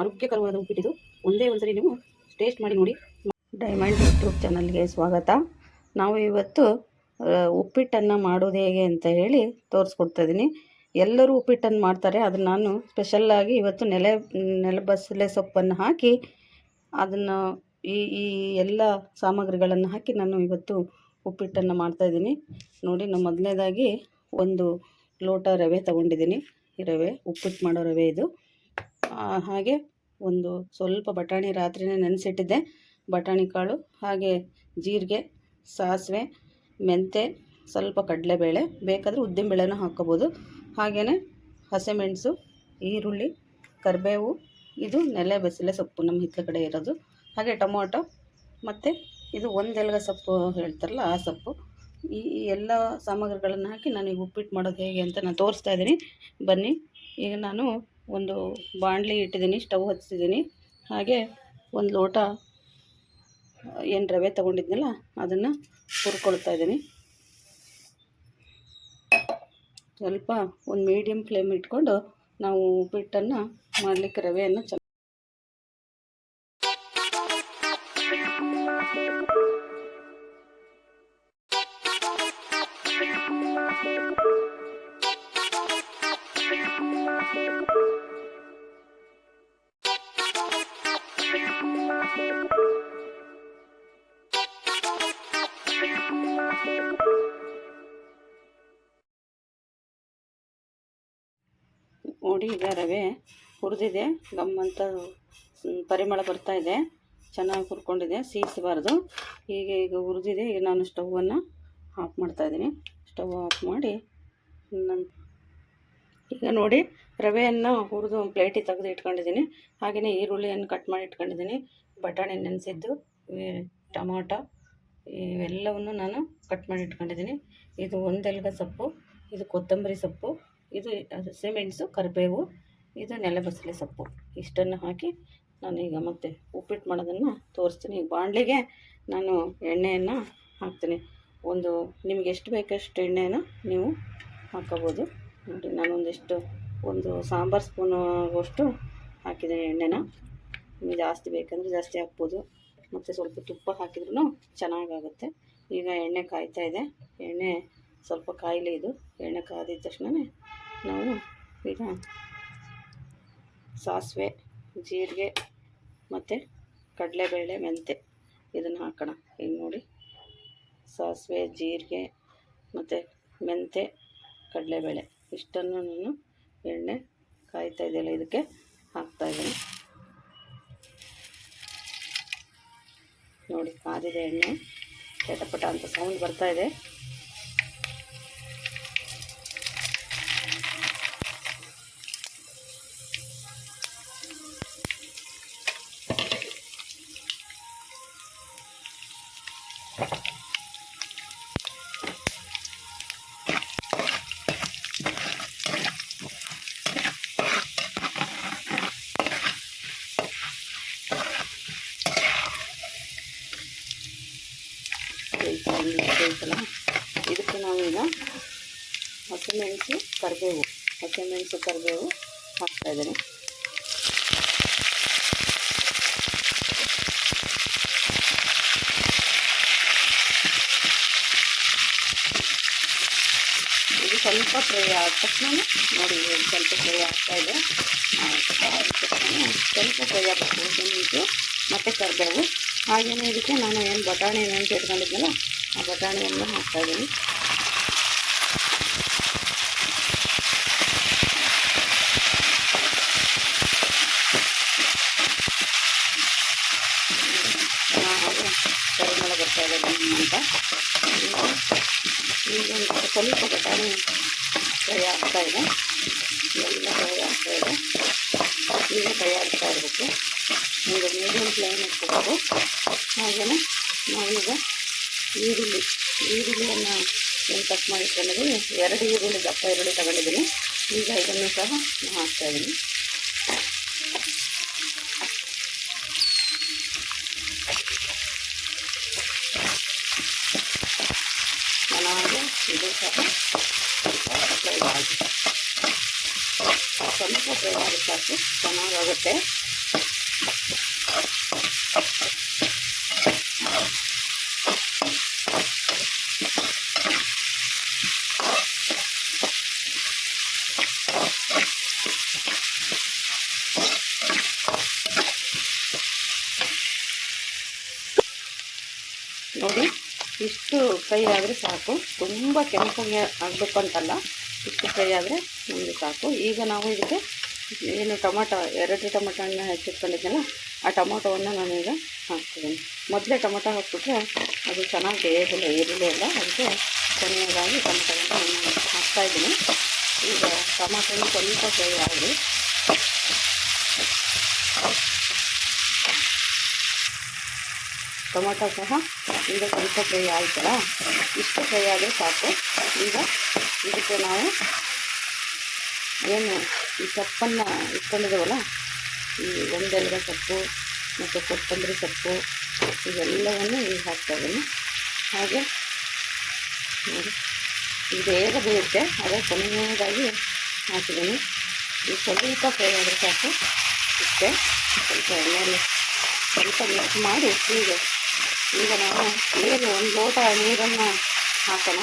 ಆರೋಗ್ಯಕರವಾದ ಉಪ್ಪಿಟ್ಟಿದು ಒಂದೇ ಒಂದ್ಸರಿ ನೀವು ಟೇಸ್ಟ್ ಮಾಡಿ ನೋಡಿ. ಡೈಮಂಡ್ ಯೂಟ್ಯೂಬ್ ಚಾನಲ್ಗೆ ಸ್ವಾಗತ. ನಾವು ಇವತ್ತು ಉಪ್ಪಿಟ್ಟನ್ನು ಮಾಡೋದು ಹೇಗೆ ಅಂತ ಹೇಳಿ ತೋರಿಸ್ಕೊಡ್ತಾ ಇದ್ದೀನಿ ಎಲ್ಲರೂ ಉಪ್ಪಿಟ್ಟನ್ನು ಮಾಡ್ತಾರೆ ಅದನ್ನು ನಾನು ಸ್ಪೆಷಲ್ಲಾಗಿ ಇವತ್ತು ನೆಲೆ ನೆಲಬಸಳೆ ಸೊಪ್ಪನ್ನು ಹಾಕಿ ಅದನ್ನು ಈ ಈ ಎಲ್ಲ ಸಾಮಗ್ರಿಗಳನ್ನು ಹಾಕಿ ನಾನು ಇವತ್ತು ಉಪ್ಪಿಟ್ಟನ್ನು ಮಾಡ್ತಾಯಿದ್ದೀನಿ ನೋಡಿ ನಾನು ಮೊದಲನೇದಾಗಿ ಒಂದು ಲೋಟ ರವೆ ತಗೊಂಡಿದ್ದೀನಿ ರವೆ ಉಪ್ಪಿಟ್ಟು ಮಾಡೋ ರವೆ ಇದು. ಹಾಗೆ ಒಂದು ಸ್ವಲ್ಪ ಬಟಾಣಿ ರಾತ್ರಿನೇ ನೆನೆಸಿಟ್ಟಿದ್ದೆ. ಬಟಾಣಿ ಕಾಳು, ಹಾಗೆ ಜೀರಿಗೆ, ಸಾಸಿವೆ ಮೆಂತೆ ಸ್ವಲ್ಪ ಕಡಲೆಬೇಳೆ, ಬೇಕಾದರೆ ಉದ್ದಿನಬೇಳೆನೂ ಹಾಕ್ಕೋಬೋದು. ಹಾಗೆಯೇ ಹಸಿಮೆಣಸು, ಈರುಳ್ಳಿ, ಕರಿಬೇವು, ಇದು ನೆಲೆ ಬಸಳೆ ಸೊಪ್ಪು ನಮ್ಮ ಹಿತ್ತಲ ಕಡೆ ಇರೋದು. ಹಾಗೆ ಟೊಮೊಟೊ ಮತ್ತು ಇದು ಒಂದೆಲ್ಗ ಸೊಪ್ಪು ಹೇಳ್ತಾರಲ್ಲ ಆ ಸೊಪ್ಪು. ಈ ಎಲ್ಲ ಸಾಮಗ್ರಿಗಳನ್ನು ಹಾಕಿ ನಾನು ಉಪ್ಪಿಟ್ಟು ಮಾಡೋದು ಹೇಗೆ ಅಂತ ನಾನು ತೋರಿಸ್ತಾ ಇದ್ದೀನಿ. ಬನ್ನಿ, ಈಗ ನಾನು ಒಂದು ಬಾಣಲಿ ಇಟ್ಟಿದ್ದೀನಿ, ಸ್ಟವ್ ಹಚ್ಚಿದ್ದೀನಿ. ಹಾಗೆ ಒಂದು ಲೋಟ, ಏನು ರವೆ ತೊಗೊಂಡಿದ್ನಲ್ಲ, ಅದನ್ನು ಹುರ್ಕೊಳ್ತಾ ಇದ್ದೀನಿ. ಸ್ವಲ್ಪ ಒಂದು ಮೀಡಿಯಮ್ ಫ್ಲೇಮ್ ಇಟ್ಕೊಂಡು ನಾವು ಉಪ್ಪಿಟ್ಟನ್ನು ಮಾಡಲಿಕ್ಕೆ ರವೆಯನ್ನು ಚೆನ್ನ ನೋಡಿ ಈಗ ರವೆ ಹುರಿದಿದೆ. ಗಮ್ಮಂತ ಪರಿಮಳ ಬರ್ತಾ ಇದೆ. ಚೆನ್ನಾಗಿ ಹುರ್ಕೊಂಡಿದೆ, ಸೀಸಬಾರ್ದು. ಹೀಗೆ ಈಗ ಹುರಿದಿದೆ. ಈಗ ನಾನು ಸ್ಟವನ್ನು ಆಫ್ ಮಾಡ್ತಾ ಇದ್ದೀನಿ. ಸ್ಟವ್ ಆಫ್ ಮಾಡಿ ನನ್ನ ಈಗ ನೋಡಿ, ರವೆಯನ್ನು ಹುರಿದು ಒಂದು ಪ್ಲೇಟಿಗೆ ತೆಗೆದು ಇಟ್ಕೊಂಡಿದ್ದೀನಿ. ಹಾಗೆಯೇ ಈರುಳ್ಳಿಯನ್ನು ಕಟ್ ಮಾಡಿ ಇಟ್ಕೊಂಡಿದ್ದೀನಿ. ಬಟಾಣಿ ನೆನೆಸಿದ್ದು ಟೊಮಾಟೊ, ಇವೆಲ್ಲವನ್ನು ನಾನು ಕಟ್ ಮಾಡಿ ಇಟ್ಕೊಂಡಿದ್ದೀನಿ. ಇದು ಒಂದೆಲ್ಗ ಸೊಪ್ಪು, ಇದು ಕೊತ್ತಂಬರಿ ಸೊಪ್ಪು, ಇದು ಸಿಮೆಣಸು ಕರಿಬೇವು, ಇದು ನೆಲಬಸಳೆ ಸೊಪ್ಪು. ಇಷ್ಟನ್ನು ಹಾಕಿ ನಾನು ಈಗ ಮತ್ತೆ ಉಪ್ಪಿಟ್ಟು ಮಾಡೋದನ್ನು ತೋರಿಸ್ತೀನಿ. ಈಗ ಬಾಣಲಿಗೆ ನಾನು ಎಣ್ಣೆಯನ್ನು ಹಾಕ್ತೀನಿ. ಒಂದು ನಿಮ್ಗೆ ಎಷ್ಟು ಬೇಕಷ್ಟು ಎಣ್ಣೆನ ನೀವು ಹಾಕೋಬೋದು. ನೋಡಿ, ನಾನೊಂದಿಷ್ಟು ಒಂದು ಸಾಂಬಾರು ಸ್ಪೂನು ಆಗುವಷ್ಟು ಹಾಕಿದ್ದೀನಿ ಎಣ್ಣೆನ. ನಿಮಗೆ ಜಾಸ್ತಿ ಬೇಕಂದರೆ ಜಾಸ್ತಿ ಹಾಕ್ಬೋದು. ಮತ್ತು ಸ್ವಲ್ಪ ತುಪ್ಪ ಹಾಕಿದ್ರೂ ಚೆನ್ನಾಗಾಗುತ್ತೆ. ಈಗ ಎಣ್ಣೆ ಕಾಯ್ತಾ ಇದೆ. ಎಣ್ಣೆ ಸ್ವಲ್ಪ ಕಾಯಿಲೆ ಇದು. ಎಣ್ಣೆ ಕಾದಿದ ತಕ್ಷಣವೇ ನಾವು ಈಗ ಸಾಸಿವೆ, ಜೀರಿಗೆ ಮತ್ತು ಕಡಲೆಬೇಳೆ ಮೆಂತೆ ಇದನ್ನು ಹಾಕೋಣ. ಈಗ ನೋಡಿ ಸಾಸಿವೆ, ಜೀರಿಗೆ ಮತ್ತು ಮೆಂತೆ ಕಡಲೆಬೇಳೆ ಇಷ್ಟನ್ನು ನಾನು ಎಣ್ಣೆ ಕಾಯ್ತಾ ಇದೆಯಲ್ಲ, ಇದಕ್ಕೆ ಹಾಕ್ತಾಯಿದ್ದೀನಿ ನೋಡಿ ಕಾದಿದೆ ಎಣ್ಣೆ. ಚಟಪಟ ಅಂತ ಸೌಂಡ್ ಬರ್ತಾ ಇದೆ. ಇದಕ್ಕೆ ನಾವೀಗ ಹಸಿಮೆಣಸು, ಕರಿಬೇವು ಹಸಿಮೆಣಸು, ಕರಿಬೇವು ಹಾಕ್ತಾಯಿದ್ದೀನಿ ಇದು ಸ್ವಲ್ಪ ಫ್ರೈ ಆದ ತಕ್ಷಣ ನೋಡಿ ಸ್ವಲ್ಪ ಫ್ರೈ ಆಗ್ತಾ ಇದೆ. ಸ್ವಲ್ಪ ಫ್ರೈ ಆಗಬೇಕು ಹಸಿಮೆಣಸು ಮತ್ತು ಕರಿಬೇವು. ಹಾಗೆಯೇ ಇದಕ್ಕೆ ನಾನು ಏನು ಬಟಾಣಿ ನೆನೆಸಿ ಇಟ್ಕೊಂಡಿದ್ನಲ್ಲ ಆ ಬಟಾಣಿಯನ್ನು ಹಾಕ್ತಾಯಿದ್ದೀನಿ ಹಾಗೆ ಪರಿಮಳ ಬರ್ತಾ ಇದೆ ಗಮ್ ಅಂತ ಈಗ ಒಂದು ಸ್ವಲ್ಪ ಬಟಾಣಿ ಫ್ರೈ ಆಗ್ತಾ ಇದೆ ಎಲ್ಲ ಫ್ರೈ ಆಗ್ತಾ ಇದೆ ಈಗ ಫ್ರೈ ಆಗ್ತಾ ಇರಬೇಕು ಒಂದು ಮೀಡಿಯಮ್ ಫ್ಲೇಮ್ ಇಟ್ಕೋಬೇಕು ಹಾಗೆಯೇ ನಾವೀಗ ಈರುಳ್ಳಿ, ಈರುಳ್ಳಿಯನ್ನು ಏನು ಕಟ್ ಮಾಡಿ ಇಟ್ಕೊಂಡಿದ್ದೀನಿ ಎರಡು ಈರುಳ್ಳಿ, ದಪ್ಪ ಈರುಳ್ಳಿ ತಗೊಂಡಿದ್ದೀನಿ. ಈಗ ಇದನ್ನು ಸಹ ಹಾಕ್ತಾಯಿದ್ದೀನಿ ಚೆನ್ನಾಗಿ ಇದು ಸಹ ಸ್ವಲ್ಪ ಫ್ರೈ ಮಾಡಿ ಸಾಕು. ಚೆನ್ನಾಗಾಗುತ್ತೆ. ನೋಡಿ, ಇಷ್ಟು ಫ್ರೈ ಆದರೆ ಸಾಕು. ತುಂಬ ಕೆಂಪಗೆ ಆಗಬೇಕು ಅಂತಲ್ಲ, ಇಷ್ಟು ಫ್ರೈ ಆದರೆ ನಮಗೆ ಸಾಕು. ಈಗ ನಾವು ಇದಕ್ಕೆ ಏನು ಟೊಮೊಟೊ, ಎರಡು ಟೊಮೊಟೊ ಹಣ್ಣು ಹೆಚ್ಚಿಟ್ಕೊಂಡಿದ್ದೆಲ್ಲ ಆ ಟೊಮೊಟೊವನ್ನು ನಾನೀಗ ಹಾಕ್ತೀನಿ. ಮೊದಲೇ ಟೊಮೊಟೊ ಹಾಕ್ಬಿಟ್ರೆ ಅದು ಚೆನ್ನಾಗಿ ಬೇಯೋದಿಲ್ಲ ಏರಿಲ್ಲ ಅದಕ್ಕೆ ಕೊನೆಯದಾಗಿ ಟೊಮೊಟೊವನ್ನು ಹಾಕ್ತಾಯಿದ್ದೀನಿ ಈಗ ಟೊಮಾಟೊನು ಸ್ವಲ್ಪ ಫ್ರೈ ಆಗಲಿ ಟೊಮೊಟೊ ಸಹ ಈಗ ಸ್ವಲ್ಪ ಫ್ರೈ ಆಯ್ತಲ್ಲ? ಇಷ್ಟು ಫ್ರೈ ಆದರೆ ಸಾಕು. ಈಗ ಇದಕ್ಕೆ ನಾವು ಏನು ಈ ಸೊಪ್ಪನ್ನು ಇಟ್ಕೊಂಡಿದ್ದೇವಲ್ಲ ಈ ಒಂದೆಲಗ ಸೊಪ್ಪು ಮತ್ತು ಕೊತ್ತಂಬರಿ ಸೊಪ್ಪು, ಇವೆಲ್ಲವನ್ನು ಈಗ ಹಾಕ್ತಾ ಇದ್ದೀನಿ ಹಾಗೆ ನೋಡಿ. ಬೇಗ ಬೇಯುತ್ತೆ ಅದೇ ಕೊನೆಯದಾಗಿ ಹಾಕಿದ್ದೀನಿ. ಈ ಸ್ವಲ್ಪ ಫ್ರೈ ಆದರೆ ಸಾಕು. ಇಷ್ಟೇ. ಸ್ವಲ್ಪ ಎಣ್ಣೆಯಲ್ಲಿ ಸ್ವಲ್ಪ ಮಿಕ್ಸ್ ಮಾಡಿ ಈಗ ಈಗ ನಾವು ನೀರು, ಒಂದು ಲೋಟ ನೀರನ್ನು ಹಾಕೋಣ.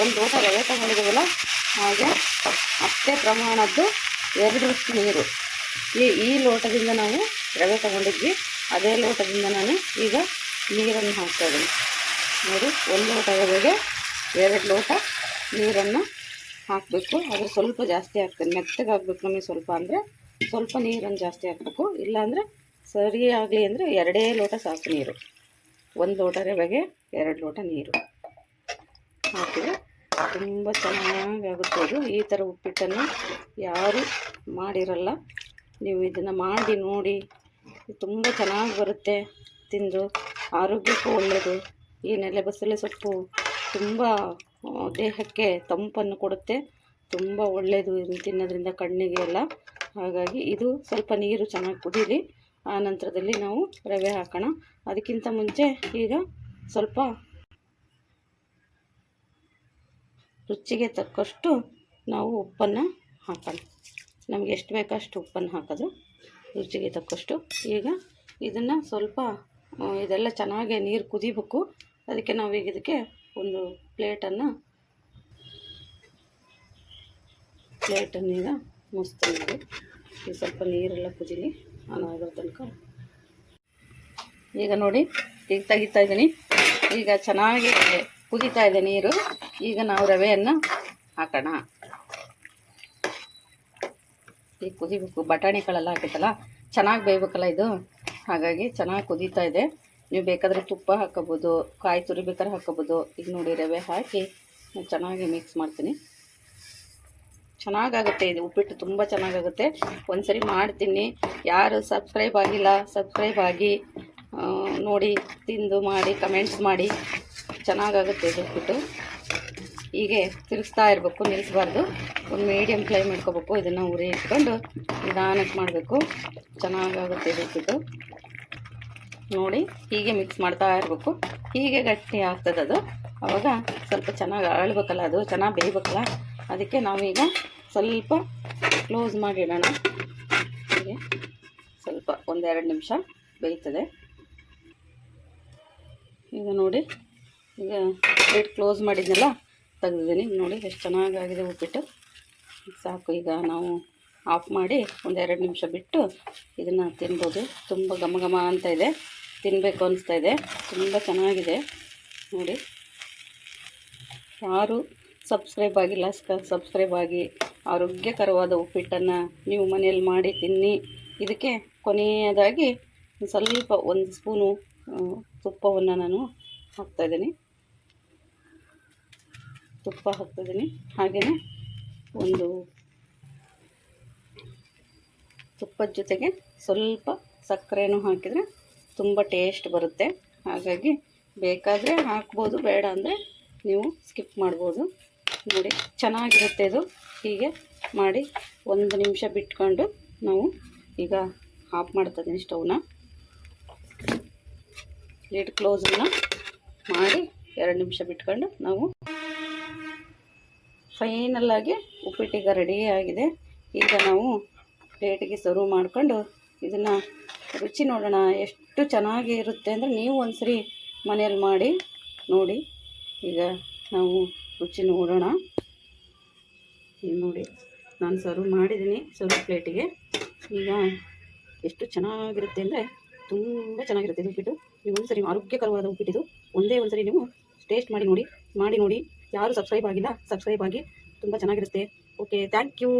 ಒಂದು ಲೋಟ ರವೆ ತಗೊಂಡಿದ್ದೀವಲ್ಲ, ಹಾಗೆ ಅಷ್ಟೇ ಪ್ರಮಾಣದ್ದು ಎರಡರಷ್ಟು ನೀರು. ಈ ಈ ಲೋಟದಿಂದ ನಾವು ರವೆ ತಗೊಂಡಿದ್ವಿ. ಅದೇ ಲೋಟದಿಂದ ನಾನು ಈಗ ನೀರನ್ನು ಹಾಕ್ತಾ ಇದ್ದೀನಿ. ನೋಡಿ, ಒಂದು ಲೋಟ ರವೆಗೆ ಎರಡು ಲೋಟ ನೀರನ್ನು ಹಾಕಬೇಕು. ಆದರೆ ಸ್ವಲ್ಪ ಜಾಸ್ತಿ ಆಗ್ತದೆ. ಮೆತ್ತಗೆ ಹಾಕ್ಬೇಕು ನಮಗೆ ಸ್ವಲ್ಪ ಅಂದರೆ ಸ್ವಲ್ಪ ನೀರನ್ನು ಜಾಸ್ತಿ ಹಾಕಬೇಕು. ಇಲ್ಲಾಂದರೆ ಸರಿ ಆಗಲಿ ಅಂದರೆ ಎರಡೇ ಲೋಟ ಸಾಕು ನೀರು. ಒಂದು ಲೋಟ ರವೆಗೆ ಎರಡು ಲೋಟ ನೀರು. ಹಾಕಿದರೆ ತುಂಬ ಚೆನ್ನಾಗಿ ಆಗುತ್ತೆ ಅದು ಈ ಥರ ಉಪ್ಪಿಟ್ಟನ್ನು ಯಾರೂ ಮಾಡಿರಲ್ಲ, ನೀವು ಇದನ್ನು ಮಾಡಿ ನೋಡಿ. ತುಂಬ ಚೆನ್ನಾಗಿ ಬರುತ್ತೆ ತಿಂದು. ಆರೋಗ್ಯಕ್ಕೂ ಒಳ್ಳೆಯದು ಈ ನೆಲೆ ಬಸಳೆ ಸೊಪ್ಪು ತುಂಬ ದೇಹಕ್ಕೆ ತಂಪನ್ನು ಕೊಡುತ್ತೆ. ತುಂಬ ಒಳ್ಳೆಯದು ಇದನ್ನು ತಿನ್ನೋದ್ರಿಂದ ಕಣ್ಣಿಗೆ ಎಲ್ಲ. ಹಾಗಾಗಿ ಇದು ಸ್ವಲ್ಪ ನೀರು ಚೆನ್ನಾಗಿ ಕುದೀಲಿ ಆ ನಂತರದಲ್ಲಿ ನಾವು ರವೆ ಹಾಕೋಣ. ಅದಕ್ಕಿಂತ ಮುಂಚೆ ಈಗ ಸ್ವಲ್ಪ ರುಚಿಗೆ ತಕ್ಕಷ್ಟು ನಾವು ಉಪ್ಪನ್ನು ಹಾಕೋಣ. ನಮಗೆ ಎಷ್ಟು ಬೇಕೋ ಅಷ್ಟು ಉಪ್ಪನ್ನು ಹಾಕೋದು. ರುಚಿಗೆ ತಕ್ಕಷ್ಟು. ಈಗ ಇದನ್ನು ಸ್ವಲ್ಪ ಇದೆಲ್ಲ ಚೆನ್ನಾಗೆ ನೀರು ಕುದಿಬೇಕು. ಅದಕ್ಕೆ ನಾವು ಈಗ ಇದಕ್ಕೆ ಒಂದು ಪ್ಲೇಟನ್ನು ಪ್ಲೇಟನ್ನು ಈಗ ಮುಚ್ತಾ ಈಗ ಸ್ವಲ್ಪ ನೀರೆಲ್ಲ ಕುದಿಲಿ ನಾನು ಆಗೋ ತನಕ. ಈಗ ನೋಡಿ, ಈಗ ತೆಗಿತಾ ಇದ್ದೀನಿ. ಈಗ ಚೆನ್ನಾಗಿ ಕುದೀತಾ ಇದೆ ನೀರು. ಈಗ ನಾವು ರವೆಯನ್ನು ಹಾಕೋಣ. ಈಗ ಕುದಿಬೇಕು ಬಟಾಣಿ ಕಾಳೆಲ್ಲ ಹಾಕಿತ್ತಲ್ಲ, ಚೆನ್ನಾಗಿ ಬೇಯಬೇಕಲ್ಲ ಇದು. ಹಾಗಾಗಿ ಚೆನ್ನಾಗಿ ಕುದೀತಾ ಇದೆ. ನೀವು ಬೇಕಾದರೆ ತುಪ್ಪ ಹಾಕೋಬೋದು, ಕಾಯಿ ತುರಿ ಬೇಕಾದ್ರೆ ಹಾಕೋಬೋದು. ಈಗ ನೋಡಿ ರವೆ ಹಾಕಿ ನಾನು ಚೆನ್ನಾಗಿ ಮಿಕ್ಸ್ ಮಾಡ್ತೀನಿ. ಚೆನ್ನಾಗಾಗುತ್ತೆ ಇದು, ಉಪ್ಪಿಟ್ಟು ತುಂಬ ಚೆನ್ನಾಗಾಗುತ್ತೆ. ಒಂದ್ಸರಿ ಮಾಡ್ತೀನಿ. ಯಾರು ಸಬ್ಸ್ಕ್ರೈಬ್ ಆಗಿಲ್ಲ ಸಬ್ಸ್ಕ್ರೈಬ್ ಆಗಿ ನೋಡಿ, ತಿಂದು ಮಾಡಿ ಕಮೆಂಟ್ಸ್ ಮಾಡಿ. ಚೆನ್ನಾಗಾಗುತ್ತೆ ಇದು ಉಪ್ಪಿಟ್ಟು. ಹೀಗೆ ತಿರುಗಿಸ್ತಾ ಇರಬೇಕು ನಿಲ್ಲಿಸ್ಬಾರ್ದು ಒಂದು ಮೀಡಿಯಮ್ ಫ್ಲೇಮ್ ಇಟ್ಕೋಬೇಕು ಇದನ್ನು ಉರಿ ಇಟ್ಕೊಂಡು ನಿಧಾನಕ್ಕೆ ಮಾಡಬೇಕು. ಚೆನ್ನಾಗಾಗುತ್ತೆ ಇದು ಉಪ್ಪಿಟ್ಟು. ನೋಡಿ ಹೀಗೆ ಮಿಕ್ಸ್ ಮಾಡ್ತಾ ಇರಬೇಕು. ಹೀಗೆ ಗಟ್ಟಿ ಆಗ್ತದೆ ಅದು. ಸ್ವಲ್ಪ ಚೆನ್ನಾಗಿ ಅರಳ್ಬೇಕಲ್ಲ ಅದು, ಚೆನ್ನಾಗಿ ಬೇಯಬೇಕಲ್ಲ. ಅದಕ್ಕೆ ನಾವೀಗ ಸ್ವಲ್ಪ ಕ್ಲೋಸ್ ಮಾಡಿಡೋಣ. ಹೀಗೆ ಸ್ವಲ್ಪ ಒಂದೆರಡು ನಿಮಿಷ ಬೇಯ್ತದೆ. ಈಗ ನೋಡಿ, ಈಗ ಪ್ಲೇಟ್ ಕ್ಲೋಸ್ ಮಾಡಿದ್ನಲ್ಲ, ತೆಗೆದಿದ್ದೀನಿ. ನೋಡಿ ಎಷ್ಟು ಚೆನ್ನಾಗಾಗಿದೆ ಉಪ್ಪಿಟ್ಟು. ಸಾಕು, ಈಗ ನಾವು ಆಫ್ ಮಾಡಿ ಒಂದೆರಡು ನಿಮಿಷ ಬಿಟ್ಟು ಇದನ್ನು ತಿನ್ಬೋದು. ತುಂಬ ಘಮ ಘಮ ಅಂತ ಇದೆ. ತಿನ್ನಬೇಕು ಅನಿಸ್ತಾ ಇದೆ. ತುಂಬ ಚೆನ್ನಾಗಿದೆ. ನೋಡಿ. ಯಾರು ಸಬ್ಸ್ಕ್ರೈಬ್ ಆಗಿಲ್ಲ. ಸಬ್ಸ್ಕ್ರೈಬ್ ಆಗಿ ಆರೋಗ್ಯಕರವಾದ ಉಪ್ಪಿಟ್ಟನ್ನು ನೀವು ಮನೆಯಲ್ಲಿ ಮಾಡಿ ತಿನ್ನಿ. ಇದಕ್ಕೆ ಕೊನೆಯದಾಗಿ ಸ್ವಲ್ಪ ಒಂದು ಸ್ಪೂನು ತುಪ್ಪವನ್ನು ನಾನು ಹಾಕ್ತಾಯಿದ್ದೀನಿ ತುಪ್ಪ ಹಾಕ್ತಾಯಿದ್ದೀನಿ ಹಾಗೆಯೇ ಒಂದು ತುಪ್ಪದ ಜೊತೆಗೆ ಸ್ವಲ್ಪ ಸಕ್ಕರೆನೂ ಹಾಕಿದರೆ ತುಂಬ ಟೇಸ್ಟ್ ಬರುತ್ತೆ. ಹಾಗಾಗಿ ಬೇಕಾದರೆ ಹಾಕ್ಬೋದು. ಬೇಡ ಅಂದರೆ ನೀವು ಸ್ಕಿಪ್ ಮಾಡ್ಬೋದು. ನೋಡಿ, ಚೆನ್ನಾಗಿರುತ್ತೆ ಇದು. ಹೀಗೆ ಮಾಡಿ ಒಂದು ನಿಮಿಷ ಬಿಟ್ಕೊಂಡು ನಾವು ಈಗ ಆಫ್ ಮಾಡ್ತಿದ್ದೀನಿ ಸ್ಟವ್ನ ಲಿಡ್ ಕ್ಲೋಸನ್ನು ಮಾಡಿ ಎರಡು ನಿಮಿಷ ಬಿಟ್ಕೊಂಡು ನಾವು ಫೈನಲ್ಲಾಗಿ ಉಪ್ಪಿಟ್ಟಿಗೆ ರೆಡಿ ಆಗಿದೆ. ಈಗ ನಾವು ಪ್ಲೇಟಿಗೆ ಸರ್ವ್ ಮಾಡಿಕೊಂಡು ಇದನ್ನು ರುಚಿ ನೋಡೋಣ, ಎಷ್ಟು ಚೆನ್ನಾಗಿ ಇರುತ್ತೆ ಅಂದರೆ ನೀವು ಒಂದ್ಸರಿ ಮನೇಲಿ ಮಾಡಿ, ನೋಡಿ. ಈಗ ನಾವು ರುಚಿ ನೋಡೋಣ. ನೋಡಿ, ನಾನು ಸರ್ವ್ ಮಾಡಿದ್ದೀನಿ ಸರ್ವ್ ಪ್ಲೇಟಿಗೆ ಈಗ ಎಷ್ಟು ಚೆನ್ನಾಗಿರುತ್ತೆ ಅಂದರೆ ತುಂಬ ಚೆನ್ನಾಗಿರುತ್ತೆ ಉಪ್ಪಿಟ್ಟು. ನೀವು ಒಂದ್ಸರಿ ಆರೋಗ್ಯಕರವಾದ ಉಪ್ಪಿಟ್ಟಿದು ಒಂದೇ ಒಂದ್ಸರಿ ನೀವು ಟೇಸ್ಟ್ ಮಾಡಿ, ನೋಡಿ. ಮಾಡಿ, ನೋಡಿ. ಯಾರು ಸಬ್ಸ್ಕ್ರೈಬ್ ಆಗಿಲ್ಲ ಸಬ್ಸ್ಕ್ರೈಬ್ ಆಗಿ. ತುಂಬ ಚೆನ್ನಾಗಿರುತ್ತೆ. Okay thank you